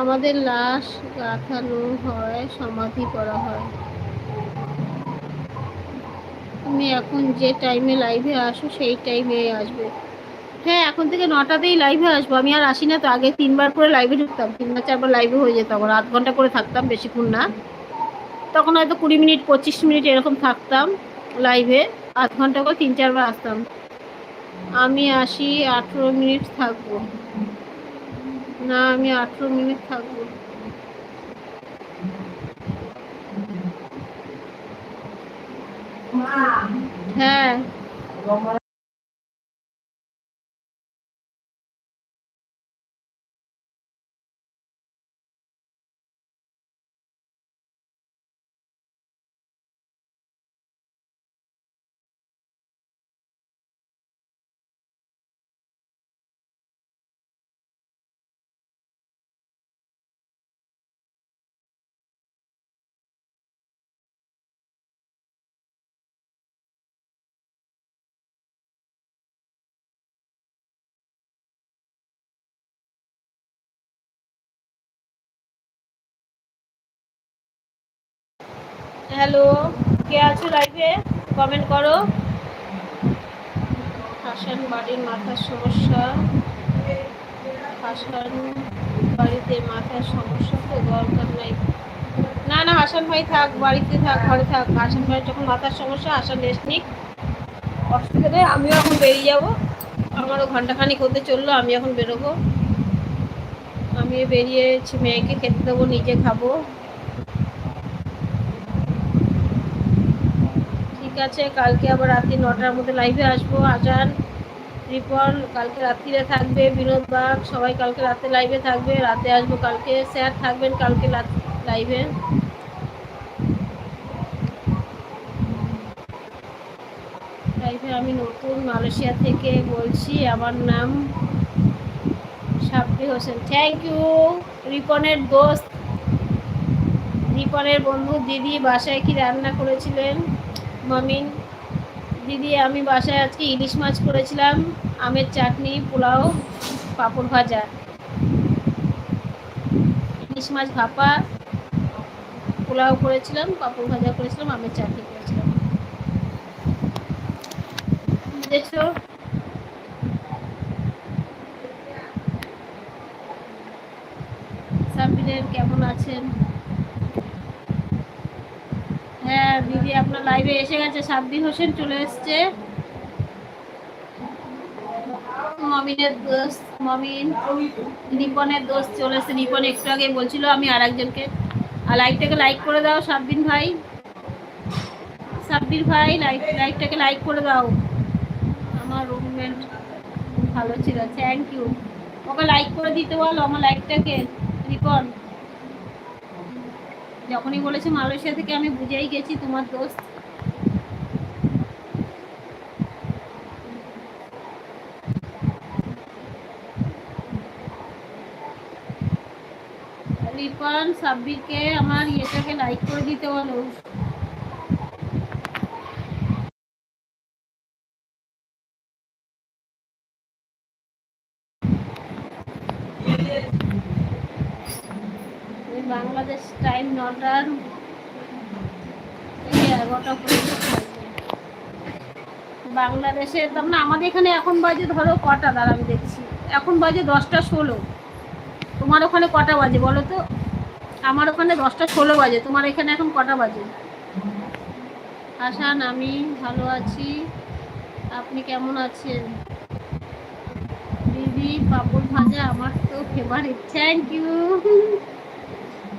আমাদের লাশ গাঁথানো হয়, সমাধি করা হয়। তুমি এখন যে টাইমে লাইভে আসো, সেই টাইমে আসবে। হ্যাঁ এখন থেকে নটাতেই লাইভে আসব। আমি আর আসি না তো, আগে তিনবার করে লাইভে ঢুকতাম। তিনবার, চারবার লাইভে হয়ে যেত আমার আধ ঘণ্টা করে থাকতাম, বেশিক্ষণ না। তখন হয়তো কুড়ি মিনিট, পঁচিশ মিনিট এরকম থাকতাম লাইভে আধ ঘণ্টা করে তিন, চারবার আসতাম। আমি আসি, আঠেরো মিনিট থাকব। না আমি আঠেরো মিনিট থাকব। হ্যাঁ। হ্যালো কে আছো লাইভে কমেন্ট করো। হাসান বাড়ির মাথার সমস্যা। হাসান বাড়িতে মাথার সমস্যা তো, দরকার নাই। না না, হাসান ভাই থাক, বাড়িতে থাক, ঘরে থাক। হাসান ভাই যখন মাথার সমস্যা, হাসান রেস্ট নিক। অসুবিধা নেই আমিও এখন বেরিয়ে যাব। আমারও ঘন্টাখানিক হতে চলল, আমি এখন বেরোবো। আমি বেরিয়েছি মেয়েকে খেতে দেবো, নিজে খাব। আছে, কালকে আবার রাত্রি নটার মধ্যে লাইভে আসব। আজান, রিপন, কালকে রাত্রিরে থাকবে, বিনোদ বাগ সবাই কালকে রাতে লাইভে থাকবে। রাতে আসব কালকে, স্যার থাকবেন কালকে লাইভে লাইভে আমি নতুন মালয়েশিয়া থেকে বলছি, আমার নাম সাবরি হোসেন। থ্যাংক ইউ রিপনের দোস্ত। রিপনের বন্ধু, দিদি, বাসায় কি রান্না করেছিলেন? মমিন, দিদি, আমি বাসায় আজকে ইলিশ মাছ করেছিলাম, আমের চাটনি, পোলাও, পাঁপড় ভাজা। ইলিশ মাছ ভাপা, পোলাও করেছিলাম, পাঁপড় ভাজা করেছিলাম, আমের চাটনি করেছিলাম। দেখছ? কেমন আছেন? হ্যাঁ দিদি আপনার লাইভে এসে গেছে, সাব্বির হোসেন চলে এসছে। মমিন রিপনের দোস্ত চলে রিপন একটু আগে আমি আর একজনকে আর লাইক করে দাও ভাই। ভাই লাইক করে দাও। আমার ভালো ছিল থ্যাংক ইউ ওকে লাইক করে দিতে বলো, আমার লাইভটাকে রিপন যখনই বলেছে মালয়েশিয়া থেকে আমি বুঝেই গেছি তোমার দোস্ত। রিপন সাব্বিরকে আমার ইয়েটাকে লাইক করে দিতে বলো। বাংলাদেশ টাইম নটার এগারোটা পর্যন্ত বাংলাদেশে তার মানে আমাদের এখানে এখন বাজে ধরো কটা দাঁড়া আমি দেখছি। এখন বাজে দশটা ষোলো। তোমার ওখানে কটা বাজে বলো তো? আমার ওখানে দশটা ষোলো বাজে, তোমার এখানে এখন কটা বাজে? আসান আমি ভালো আছি। আপনি কেমন আছেন? দিদি, পাপড় ভাজা, আমার তো ফেভারিট থ্যাংক ইউ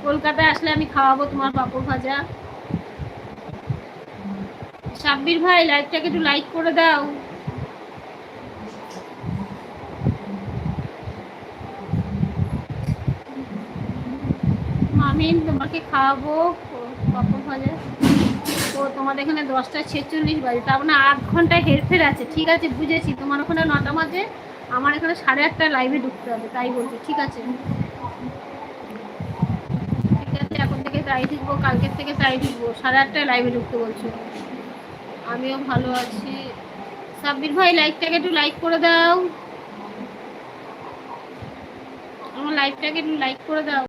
কলকাতায় আসলে আমি খাওয়াবো তোমার পাপড় ভাজা। সাব্বির ভাই লাইকটাকে একটু লাইক করে দাও। মামিন তোমাকে খাওয়াবো পাপড় ভাজা। তো তোমাদের এখানে দশটা ছেচল্লিশ বাজে, তার মানে আধ ঘন্টায় হেরফের আছে। ঠিক আছে, বুঝেছি। তোমার ওখানে নটা বাজে, আমার এখানে সাড়ে আটটায় লাইভে ঢুকতে হবে, তাই বলছি। ঠিক আছে? তাই ঢুকবো, কালকের থেকে তাই ঢুকবো। সাড়ে আটটায় লাইভে ঢুকতে বলছো। আমিও ভালো আছি। সাব্বির ভাই লাইকটাকে একটু লাইক করে দাও। আমার লাইভটাকে একটু লাইক করে দাও।